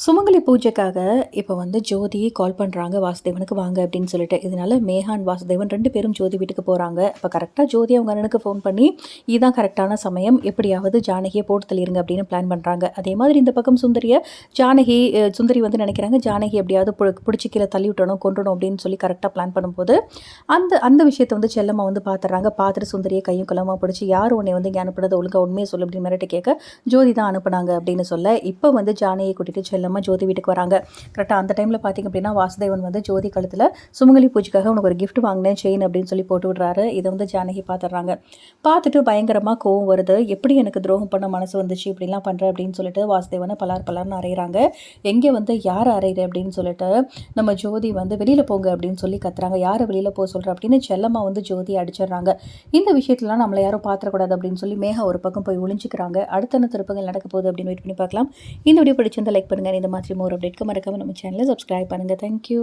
சுமங்கலி பூஜைக்காக இப்போ வந்து ஜோதி கால் பண்ணுறாங்க வாசுதேவனுக்கு வாங்க அப்படின்னு சொல்லிட்டு. இதனால மேகான் வாசுதேவன் ரெண்டு பேரும் ஜோதி வீட்டுக்கு போகிறாங்க இப்போ கரெக்டாக ஜோதி அவங்க அண்ணனுக்கு ஃபோன் பண்ணி இதுதான் கரெக்டான சமயம். எப்படியாவது ஜானகியை போட்டு தள்ளிருங்க அப்படின்னு பிளான் பண்ணுறாங்க அதே மாதிரி இந்த பக்கம் சுந்தரியை ஜானகி சுந்தரி வந்து நினைக்கிறாங்க ஜானகி எப்படியாவது பு- பிடிச்சி கீழே தள்ளி விட்டணும் கொண்டுணும் அப்படின்னு சொல்லி கரெக்டாக பிளான் பண்ணும்போது அந்த அந்த விஷயத்தை வந்து செல்லம்மா வந்து பார்த்துறாங்க பார்த்துட்டு சுந்தரியை கையும் கலமாக பிடிச்சி யார் உன்னை வந்து இங்கே அனுப்புறது ஒழுங்காக உண்மையை சொல்லு அப்படின்னு மிரட்டி கேட்க ஜோதி தான் அனுப்புனாங்க அப்படின்னு சொல்ல இப்போ வந்து ஜானகியை செல்லம் செல்லம்மா ஜோதி வீட்டுக்கு வராங்க. கரெக்டாக அந்த டைமில் பார்த்தீங்க அப்படின்னா வாசுதேவன் வந்து ஜோதி கழுத்தில் சுமங்கலி பூஜைக்காக உனக்கு ஒரு கிஃப்ட் வாங்கினேன் செயின் அப்படின்னு சொல்லி போட்டு விடுறாரு. இதை வந்து ஜானகி பார்த்துடுறாங்க பார்த்துட்டு பயங்கரமாக கோவம் வருது. எப்படி எனக்கு துரோகம் பண்ண மனசு வந்துச்சு இப்படிலாம் பண்ணுற அப்படின்னு சொல்லிட்டு வாசுதேவனை பலார் பலார்னு அறையிறாங்க. எங்கே வந்து யார் அறையிற அப்படின்னு சொல்லிட்டு நம்ம ஜோதி வந்து வெளியில் போங்க அப்படின்னு சொல்லி கத்துறாங்க. யாரை வெளியில் போக சொல்கிற அப்படின்னு செல்லம்மா வந்து ஜோதி அடிச்சிடுறாங்க. இந்த விஷயத்துலலாம் நம்மளை யாரும் பார்த்துடக்கூடாது அப்படின்னு சொல்லி மேகா ஒரு பக்கம் போய் ஒளிஞ்சிக்கிறாங்க. அடுத்த திருப்பங்கள் நடக்க போகுது அப்படின்னு வெயிட் பண்ணி பார்க்கலாம். இந்த வீடியோ பிடிச்சிருந்தா லைக் பண்ணுங்கள் இந்த மாதிரி மோர் அப்டேட்க்கு மறக்காமல் நம்ம சேனலை சப்ஸ்கிரைப் பண்ணுங்கள் தேங்க்யூ